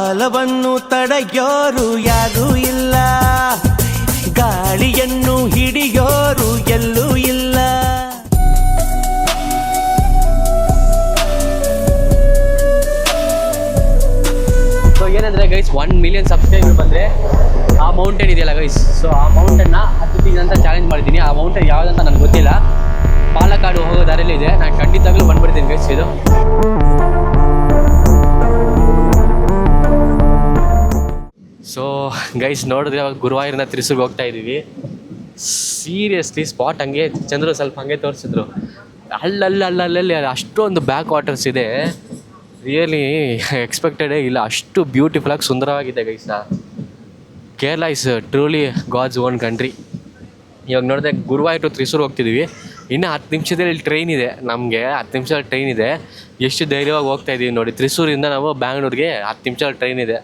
ಕಾಲವನ್ನು ತಡೆಯೋರು ಯಾರೂ ಇಲ್ಲ. ಗಾಳಿಯನ್ನು ಹಿಡಿಯೋರು ಎಲ್ಲೂ ಇಲ್ಲ. ಸೊ ಏನಂದ್ರೆ ಗೈಸ್ ಒನ್ ಮಿಲಿಯನ್ ಸಬ್ಸ್ಕ್ರೈಬರ್ ಬಂದರೆ ಆ ಮೌಂಟೇನ್ ಇದೆಯಲ್ಲ ಗೈಸ್ ಸೊ ಆ ಮೌಂಟೇನ್ನ ಹತ್ತು ಅಂತ ಚಾಲೆಂಜ್ ಮಾಡಿದ್ದೀನಿ. ಆ ಮೌಂಟೇನ್ ಯಾವುದಂತ ನನಗೆ ಗೊತ್ತಿಲ್ಲ. ಪಾಲಕ್ಕಾಡು ಹೋಗೋ ದಾರಿಯಲ್ಲಿ ಇದೆ. ನಾನು ಖಂಡಿತವಾಗ್ಲೂ ಬಂದ್ಬಿಡ್ತೀನಿ ಗೈಸ್ ಇದು. ಸೊ ಗೈಸ್ ನೋಡಿದ್ರೆ ಅವಾಗ ಗುರುವಾಯೂರಿನ ತ್ರಿಸೂರ್ಗೆ ಹೋಗ್ತಾ ಇದ್ದೀವಿ. ಸೀರಿಯಸ್ಲಿ ಸ್ಪಾಟ್ ಹಂಗೆ ಚಂದ್ರು ಸ್ವಲ್ಪ ಹಂಗೆ ತೋರಿಸಿದ್ರು. ಅಲ್ಲಲ್ಲಿ ಅಲ್ಲಲ್ಲಿ ಅಷ್ಟೊಂದು ಬ್ಯಾಕ್ ವಾಟರ್ಸ್ ಇದೆ ರಿಯಲಿ ಎಕ್ಸ್ಪೆಕ್ಟೆಡೇ ಇಲ್ಲ. ಅಷ್ಟು ಬ್ಯೂಟಿಫುಲ್ಲಾಗಿ ಸುಂದರವಾಗಿದೆ guys Kerala is truly God's own country ಇವಾಗ ನೋಡಿದೆ ಗುರುವಾಯೂರು ಟು ತ್ರಿಸೂರು ಹೋಗ್ತಿದ್ವಿ ಇನ್ನು ಹತ್ತು ನಿಮಿಷದಲ್ಲಿ ಟ್ರೈನ್ ಇದೆ. ನಮಗೆ ಹತ್ತು ನಿಮಿಷದಲ್ಲಿ ಟ್ರೈನ್ ಇದೆ. ಎಷ್ಟು ಧೈರ್ಯವಾಗಿ ಹೋಗ್ತಾ ಇದ್ದೀವಿ ನೋಡಿ. ತ್ರಿಸೂರಿಂದ ನಾವು ಬ್ಯಾಂಗ್ಳೂರಿಗೆ ಹತ್ತು ನಿಮಿಷದಲ್ಲಿ ಟ್ರೈನ್ ಇದೆ.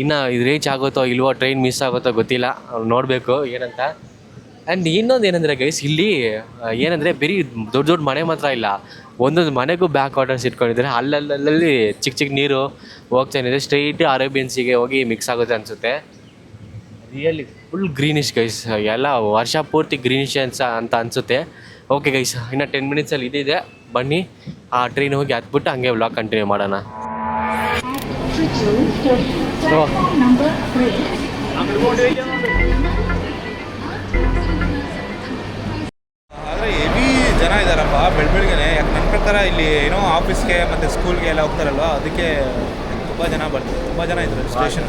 ಇನ್ನು ಇದು ರೀಚ್ ಆಗುತ್ತೋ ಇಲ್ವೋ ಟ್ರೈನ್ ಮಿಸ್ ಆಗುತ್ತೋ ಗೊತ್ತಿಲ್ಲ ನೋಡಬೇಕು ಏನಂತ. ಆ್ಯಂಡ್ ಇನ್ನೊಂದು ಏನಂದರೆ ಗೈಸ್ ಇಲ್ಲಿ ಏನಂದರೆ ಬರೀ ದೊಡ್ಡ ದೊಡ್ಡ ಮನೆ ಮಾತ್ರ ಇಲ್ಲ, ಒಂದೊಂದು ಮನೆಗೂ ಬ್ಯಾಕ್ ವಾಟರ್ಸ್ ಇಟ್ಕೊಂಡಿದ್ದಾರೆ. ಅಲ್ಲಲ್ಲಲ್ಲಿ ಚಿಕ್ಕ ಚಿಕ್ಕ ನೀರು ಹೋಗ್ತಾ ಇದೆ ಸ್ಟ್ರೈಟ್ ಅರೇಬಿಯನ್ಸಿಗೆ ಹೋಗಿ ಮಿಕ್ಸ್ ಆಗುತ್ತೆ ಅನಿಸುತ್ತೆ. ರಿಯಲಿ ಫುಲ್ ಗ್ರೀನಿಶ್ ಗೈಸ್ ಎಲ್ಲ ವರ್ಷ ಪೂರ್ತಿ ಗ್ರೀನಿಶ್ ಅನ್ಸ ಅಂತ ಅನಿಸುತ್ತೆ. ಓಕೆ ಗೈಸ್ ಇನ್ನು ಟೆನ್ ಮಿನಿಟ್ಸಲ್ಲಿ ಇದಿದೆ. ಬನ್ನಿ, ಆ ಟ್ರೈನ್ ಹೋಗಿ ಹತ್ಬಿಟ್ಟು ಹಂಗೆ ವ್ಲಾಗ್ ಕಂಟಿನ್ಯೂ ಮಾಡೋಣ. ಆದರೆ ಹೆವಿ ಜನ ಇದ್ದಾರಪ್ಪ ಬೆಳ್ ಬೆಳಗ್ಗೆನೆ ಯಾಕೆ ನನ್ನ ಪ್ರಕಾರ ಇಲ್ಲಿ ಏನೋ ಆಫೀಸ್ಗೆ ಮತ್ತೆ ಸ್ಕೂಲ್ಗೆ ಎಲ್ಲ ಹೋಗ್ತಾರಲ್ವ? ಅದಕ್ಕೆ ತುಂಬ ಜನ ಬರ್ತಾರೆ ತುಂಬ ಜನ ಇದ್ದಾರೆ ಸ್ಟೇಷನ್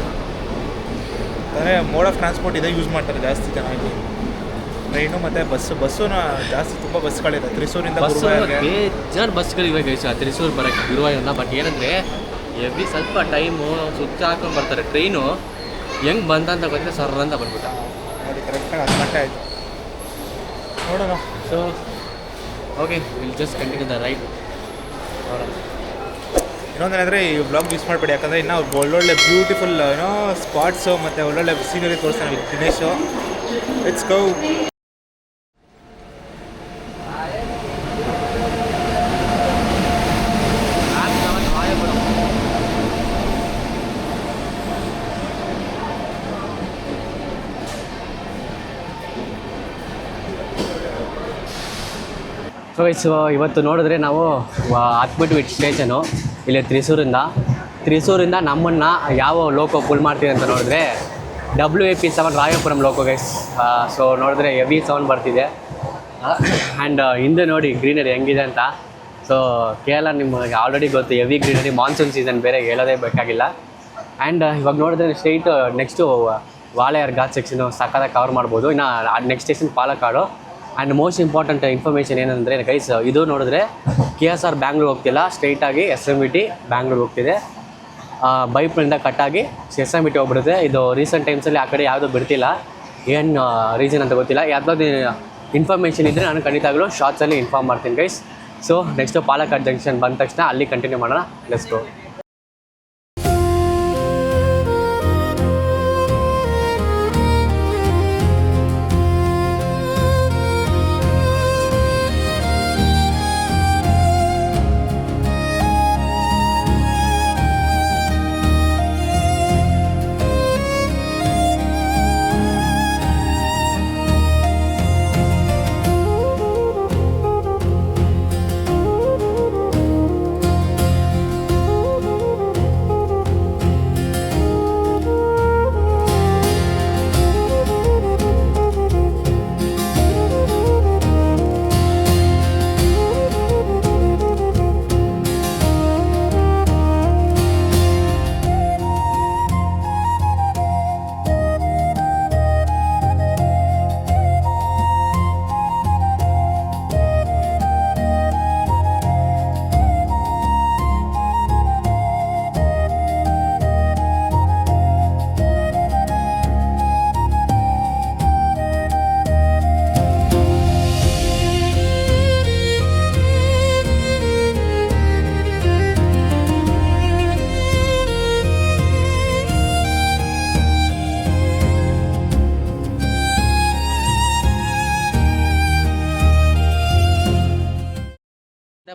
ಅಂದರೆ ಮೋಡ್ ಆಫ್ ಟ್ರಾನ್ಸ್ಪೋರ್ಟ್ ಇದೆ ಯೂಸ್ ಮಾಡ್ತಾರೆ ಜಾಸ್ತಿ ಜನ ಇಲ್ಲಿ ಟ್ರೈನು ಮತ್ತು ಬಸ್ಸು ಬಸ್ಸುನ ಜಾಸ್ತಿ ತುಂಬ ಬಸ್ಗಳಿದೆ ತ್ರಿಸೂರಿಂದ ಬಸ್ಸು ಬೇಜಾರು ಬಸ್ಗಳಿವೆ ತ್ರಿಸೂರ್ ತ್ರಿಸೂರು ಬರೋಕ್ಕೆ ಗುರುವಾಯೂರನ್ನ ಬಟ್ ಏನಂದರೆ ಎವ್ರಿ ಸ್ವಲ್ಪ ಟೈಮು ಸ್ವಿಚ್ ಹಾಕೊಂಡು ಬರ್ತಾರೆ. ಟ್ರೈನು ಹೆಂಗೆ ಬಂದಂತ ಗೊತ್ತಿಲ್ಲ ಸರ್ ಅಂತ ಬಂದ್ಬಿಟ್ಟ. ನೋಡಿ ಕರೆಕ್ಟಾಗಿ ಹತ್ತು ಗಂಟೆ ಆಯಿತು ನೋಡೋಣ. So okay will just continue the right ಇನ್ನೊಂದೇನೆಂದರೆ ಈ ಬ್ಲಾಗ್ ಮಿಸ್ ಮಾಡಬೇಡಿ. ಯಾಕಂದರೆ ಇನ್ನೂ ಒಳ್ಳೊಳ್ಳೆ ಬ್ಯೂಟಿಫುಲ್ ಏನೋ ಸ್ಪಾಟ್ಸು ಮತ್ತು ಒಳ್ಳೊಳ್ಳೆ ಸೀನರಿ ತೋರಿಸ್ತಾನೆ ದಿನೇಶು. ಇಟ್ಸ್ ಗೌ ಸೊ ಇವತ್ತು ನೋಡಿದ್ರೆ ನಾವು ವ- ಹತ್ಬಿಟ್ವಿ ಸ್ಟೇಷನು ಇಲ್ಲಿ ತ್ರಿಸೂರಿಂದ ತ್ರಿಸೂರಿಂದ ನಮ್ಮನ್ನು ಯಾವ ಲೋಕೋ ಪುಲ್ ಮಾಡ್ತೀವಿ ಅಂತ ನೋಡಿದ್ರೆ W A P seven Royapuram loco guys so ನೋಡಿದ್ರೆ ಹೆವಿ ಸೌಂಡ್ ಬರ್ತಿದೆ. ಆ್ಯಂಡ್ ಹಿಂದೆ ನೋಡಿ ಗ್ರೀನರಿ ಹೆಂಗಿದೆ ಅಂತ. ಸೊ ಕೇರಳ ನಿಮಗೆ ಆಲ್ರೆಡಿ ಗೊತ್ತು ಹೆವಿ ಗ್ರೀನರಿ ಮಾನ್ಸೂನ್ ಸೀಸನ್ ಬೇರೆ ಹೇಳೋದೇ ಬೇಕಾಗಿಲ್ಲ. ಆ್ಯಂಡ್ ಇವಾಗ ನೋಡಿದ್ರೆ straight next Walayar Ghat section ಸಕ್ಕತ್ತಾಗಿ cover ಮಾಡ್ಬೋದು. ಇನ್ನು next station Palakkad. And most important information ಏನಂದರೆ ಗೈಸ್ ಇದು ನೋಡಿದ್ರೆ ಕೆ ಎಸ್ ಆರ್ ಬ್ಯಾಂಗ್ಳೂರ್ ಹೋಗ್ತಿಲ್ಲ. ಸ್ಟ್ರೈಟಾಗಿ S M B T Bangalore ಹೋಗ್ತಿದೆ. ಬೈಪ್ನಿಂದ ಕಟ್ಟಾಗಿ ಎಸ್ ಎಂ ಬಿ ಟಿ ಹೋಗ್ಬಿಡುತ್ತೆ. ಇದು ರೀಸೆಂಟ್ ಟೈಮ್ಸಲ್ಲಿ ಆ ಕಡೆ ಯಾವುದೂ ಬಿಡ್ತಿಲ್ಲ. ಏನು ರೀಸನ್ ಅಂತ ಗೊತ್ತಿಲ್ಲ. ಯಾವುದಾದ್ರು ಇನ್ಫಾರ್ಮೇಷನ್ ಇದ್ದರೆ ನಾನು ಖಂಡಿತಾಗಲೂ ಶಾರ್ಟ್ಸಲ್ಲಿ ಇನ್ಫಾರ್ಮ್ ಮಾಡ್ತೀನಿ guys so next Palakkad junction ಬಂದ ತಕ್ಷಣ ಅಲ್ಲಿ ಕಂಟಿನ್ಯೂ ಮಾಡೋಣ. ಲೆಟ್ಸ್ ಗೋ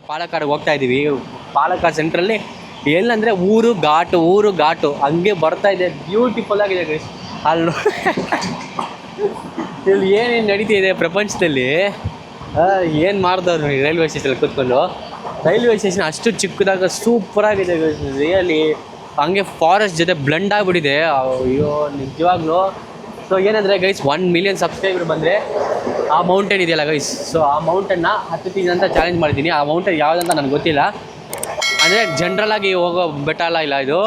ಪಾಲಕ್ಕಾಡ್ ಹೋಗ್ತಾ ಇದ್ದೀವಿ. ಪಾಲಕ್ಕಾಡ್ ಸೆಂಟ್ರಲ್ಲಿ ಎಲ್ಲಂದರೆ ಊರು ಘಾಟು ಊರು ಘಾಟು. ಹಂಗೆ ಬರ್ತಾ ಇದೆ. ಬ್ಯೂಟಿಫುಲ್ ಆಗಿದೆ ಗೈಸ್ ಅಲ್ಲಿ ಇಲ್ಲಿ ಏನೇನು ಇದೆ ಪ್ರಪಂಚದಲ್ಲಿ? ಏನು ಮಾಡ್ದವ್ರು ರೈಲ್ವೆ ಸ್ಟೇಷನಲ್ಲಿ ಕೂತ್ಕೊಂಡು. ರೈಲ್ವೆ ಸ್ಟೇಷನ್ ಅಷ್ಟು ಚಿಕ್ಕದಾಗ ಸೂಪರಾಗಿದೆ ರಿಯಲಿ ಹಂಗೆ ಫಾರೆಸ್ಟ್ ಜೊತೆ ಬ್ಲೆಂಡ್ ಆಗಿಬಿಟ್ಟಿದೆ. ಅಯ್ಯೋ, ನಿಜವಾಗ್ಲೂ ಸೊ ಏನಂದರೆ ಗೈಸ್ ಒನ್ ಮಿಲಿಯನ್ ಸಬ್ಸ್ಕ್ರೈಬರ್ ಬಂದರೆ ಆ ಮೌಂಟೇನ್ ಇದೆಯಲ್ಲ ಗೈಸ್ ಸೊ ಆ ಮೌಂಟನ್ನ ಹತ್ತುತ್ತೀನಿ ಅಂತ ಚಾಲೆಂಜ್ ಮಾಡಿದ್ದೀನಿ. ಆ ಮೌಂಟೇನ್ ಯಾವುದಂತ ನನಗೆ ಗೊತ್ತಿಲ್ಲ. ಅಂದರೆ ಜನ್ರಲಾಗಿ ಹೋಗೋ ಬೆಟ್ಟ ಅಲ್ಲ ಇಲ್ಲ ಇದು.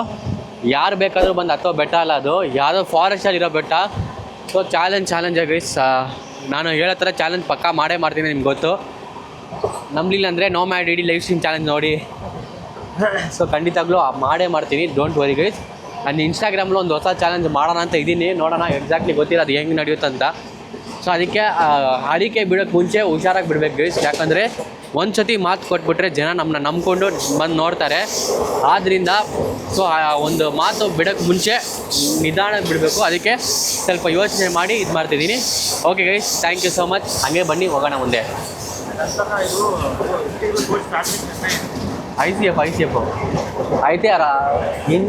ಯಾರು ಬೇಕಾದರೂ ಬಂದು ಹತ್ತೋ ಬೆಟ್ಟ ಅಲ್ಲ ಅದು. ಯಾವುದೋ ಫಾರೆಸ್ಟಲ್ಲಿ ಇರೋ ಬೆಟ್ಟ. ಸೊ ಚಾಲೆಂಜ್ ಚಾಲೆಂಜ್ ಗೈಸ್ ನಾನು ಹೇಳೋ ಥರ ಚಾಲೆಂಜ್ ಪಕ್ಕಾ ಮಾಡೇ ಮಾಡ್ತೀನಿ ನಿಮ್ಗೆ ಗೊತ್ತು. ನಂಬಲಿಲ್ಲ ಅಂದರೆ ನೋ ಮ್ಯಾಡ್ ಇಡೀ ಲೈಫ್ ಸ್ಟ್ರೀಮ್ ಚಾಲೆಂಜ್ ನೋಡಿ. ಸೊ ಖಂಡಿತವಾಗ್ಲೂ ಮಾಡೇ ಮಾಡ್ತೀನಿ. ಡೋಂಟ್ ವರಿ ಗೈಸ್ ನಾನು ಇನ್ಸ್ಟಾಗ್ರಾಮಲ್ಲಿ ಒಂದು ಹೊಸ ಚಾಲೆಂಜ್ ಮಾಡೋಣ ಅಂತ ಇದ್ದೀನಿ. ನೋಡೋಣ ಎಕ್ಸಾಕ್ಟ್ಲಿ ಗೊತ್ತಿಲ್ಲ ಅದು ಹೆಂಗೆ ಅಂತ. ಸೊ ಅದಕ್ಕೆ ಅಡಿಕೆ ಬಿಡೋಕ್ಕೆ ಮುಂಚೆ ಹುಷಾರಾಗಿ ಬಿಡ್ಬೇಕು ಗೈಸ್ ಯಾಕಂದರೆ ಒಂದು ಸತಿ ಮಾತು ಕೊಟ್ಬಿಟ್ರೆ ಜನ ನಮ್ಮನ್ನ ನಂಬ್ಕೊಂಡು ಬಂದು ನೋಡ್ತಾರೆ. ಆದ್ದರಿಂದ ಸೊ ಒಂದು ಮಾತು ಬಿಡೋಕ್ಕೆ ಮುಂಚೆ ನಿಧಾನ ಬಿಡಬೇಕು. ಅದಕ್ಕೆ ಸ್ವಲ್ಪ ಯೋಚನೆ ಮಾಡಿ ಇದು ಮಾಡ್ತಿದ್ದೀನಿ. Okay guys thank you so much ಹಾಗೆ ಬನ್ನಿ, ಹೋಗೋಣ ಮುಂದೆ. I C F I C F ಐತೆ ಇನ್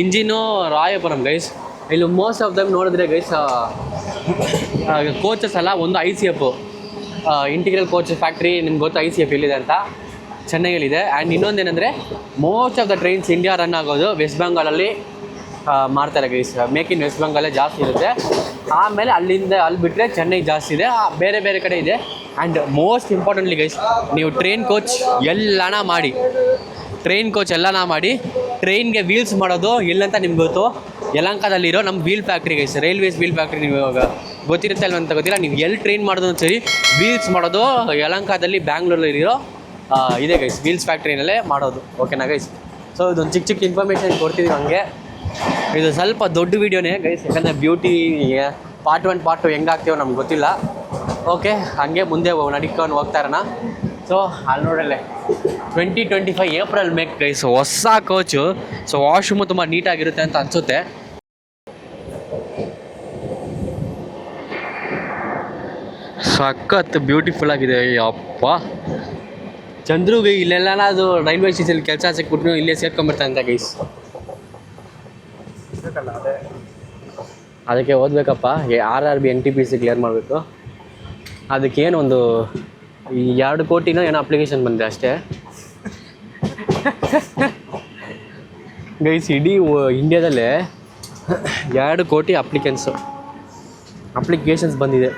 ಇಂಜಿನು ರಾಯಪುರಂ ಗೈಸ್ ಇಲ್ಲಿ ಮೋಸ್ಟ್ ಆಫ್ ದಮ್ ನೋಡಿದ್ರೆ ಗೈಸ್ ಕೋಚಸ್ ಅಲ್ಲ ಒಂದು I C F integral coaches factory ನಿಮ್ಗೆ ಗೊತ್ತು ಐ ಸಿ ಎಫ್ ಇಲ್ಲಿದೆ ಅಂತ? ಚೆನ್ನೈಯಲ್ಲಿದೆ. And ಇನ್ನೊಂದೇನೆಂದರೆ most of the trains India run ಆಗೋದು ವೆಸ್ಟ್ ಬೆಂಗಾಲಲ್ಲಿ ಮಾಡ್ತಾರೆ ಗೈಸ್ ಮೇಕ್ ಇನ್ ವೆಸ್ಟ್ ಬೆಂಗಾಲೇ ಜಾಸ್ತಿ ಇರುತ್ತೆ. ಆಮೇಲೆ ಅಲ್ಲಿಂದ ಅಲ್ಲಿ ಬಿಟ್ಟರೆ ಚೆನ್ನೈ ಜಾಸ್ತಿ ಇದೆ. ಬೇರೆ ಬೇರೆ ಕಡೆ ಇದೆ. ಆ್ಯಂಡ್ ಮೋಸ್ಟ್ ಇಂಪಾರ್ಟೆಂಟ್ಲಿ ಗೈಸ್ ನೀವು ಟ್ರೈನ್ ಕೋಚ್ ಎಲ್ಲನ ಮಾಡಿ. ಟ್ರೈನ್ ಕೋಚ್ ಎಲ್ಲನ ಮಾಡಿ ಟ್ರೈನ್ಗೆ ವೀಲ್ಸ್ ಮಾಡೋದು ಎಲ್ಲಂತ ನಿಮ್ಗೆ ಗೊತ್ತು. ಯಲಂಕಾದಲ್ಲಿರೋ ನಮ್ಮ wheel factory guys railways wheel factory ನೀವು ಇವಾಗ ಗೊತ್ತಿರುತ್ತೆ ಅಲ್ವ ಅಂತ ಗೊತ್ತಿಲ್ಲ. ನೀವು ಎಲ್ಲಿ ಟ್ರೈನ್ ಮಾಡೋದು ಸರಿ ವೀಲ್ಸ್ ಮಾಡೋದು ಯಲಂಕಾದಲ್ಲಿ ಬ್ಯಾಂಗ್ಳೂರಲ್ಲಿರೋ ಇದೆ ಗೈಸ್ ವೀಲ್ಸ್ ಫ್ಯಾಕ್ಟ್ರಿನಲ್ಲೇ ಮಾಡೋದು. ಓಕೆನಾ ಗೈಸ್ ಸೊ ಇದೊಂದು ಚಿಕ್ಕ ಚಿಕ್ಕ ಇನ್ಫಾರ್ಮೇಷನ್ ಕೊಡ್ತೀವಿ ಹಂಗೆ. ಇದು ಸ್ವಲ್ಪ ದೊಡ್ಡ ವೀಡಿಯೋನೇ ಗೈಸ್ ಯಾಕಂದರೆ beauty part one, part two ಹೆಂಗಾಗ್ತೀವೋ ನಮ್ಗೆ ಗೊತ್ತಿಲ್ಲ. ಓಕೆ ಹಾಗೆ ಮುಂದೆ ನಡಿಕೊಂಡು ಹೋಗ್ತಾ ಇರೋಣ. ಸೊ ಅಲ್ಲಿ ನೋಡಲ್ಲೇ twenty twenty five April make guys ಹೊಸ ಕೋಚು ಸೊ ವಾಶ್ರೂಮು ತುಂಬ ನೀಟಾಗಿರುತ್ತೆ ಅಂತ ಅನಿಸುತ್ತೆ. ಸಖತ್ ಬ್ಯೂಟಿಫುಲ್ ಆಗಿದೆ ಅಪ್ಪ ಚಂದ್ರುಗೆ ಇಲ್ಲೆಲ್ಲ ಅದು ರೈಲ್ವೆ ಸ್ಟೇಷನ್ ಕೆಲಸ ಸಿಕ್ಬಿಟ್ಟು ಇಲ್ಲೇ ಸೇರ್ಕೊಂಡ್ಬಿಡ್ತಾನೆ ಅಂತ ಗೈಸ್ ಅದಕ್ಕೆ ಓದಬೇಕಪ್ಪ R R B N T P C clear ಮಾಡಬೇಕು. ಅದಕ್ಕೇನು ಒಂದು ಎರಡು ಕೋಟಿನೋ ಏನೋ ಅಪ್ಲಿಕೇಶನ್ ಬಂದಿದೆ ಅಷ್ಟೇ. ಗೈಸ್ ಇಡೀ ಇಂಡಿಯಾದಲ್ಲೇ ಎರಡು ಕೋಟಿ ಅಪ್ಲಿಕೆನ್ಸು ಅಪ್ಲಿಕೇಶನ್ಸ್ ಬಂದಿದೆ.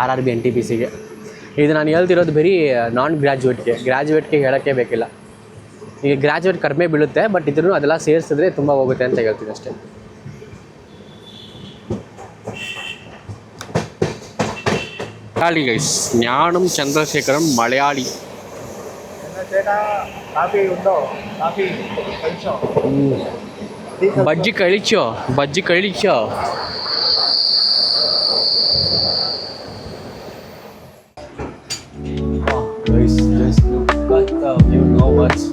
R R B N T P ಸಿಗೆ ಇದು ನಾನು ಹೇಳ್ತಿರೋದು ಬರೀ ನಾನ್ ಗ್ರ್ಯಾಜುಯೇಟ್ಗೆ ಗ್ರ್ಯಾಜುಯೇಟ್ಗೆ ಹೇಳೋಕ್ಕೆ ಬೇಕಿಲ್ಲ. ಈಗ ಗ್ರ್ಯಾಜುಯೇಟ್ ಕಡಿಮೆ ಬೀಳುತ್ತೆ ಬಟ್ ಇದ್ರೂ ಅದೆಲ್ಲ ಸೇರಿಸಿದ್ರೆ ತುಂಬ ಹೋಗುತ್ತೆ ಅಂತ ಹೇಳ್ತೀನಿ ಅಷ್ಟೇ. மலையாளி கைஸ் ஞானம் Chandrasekaran Malayali bajji కళిచో bajji కళిచో Guys, just look at the view now. What's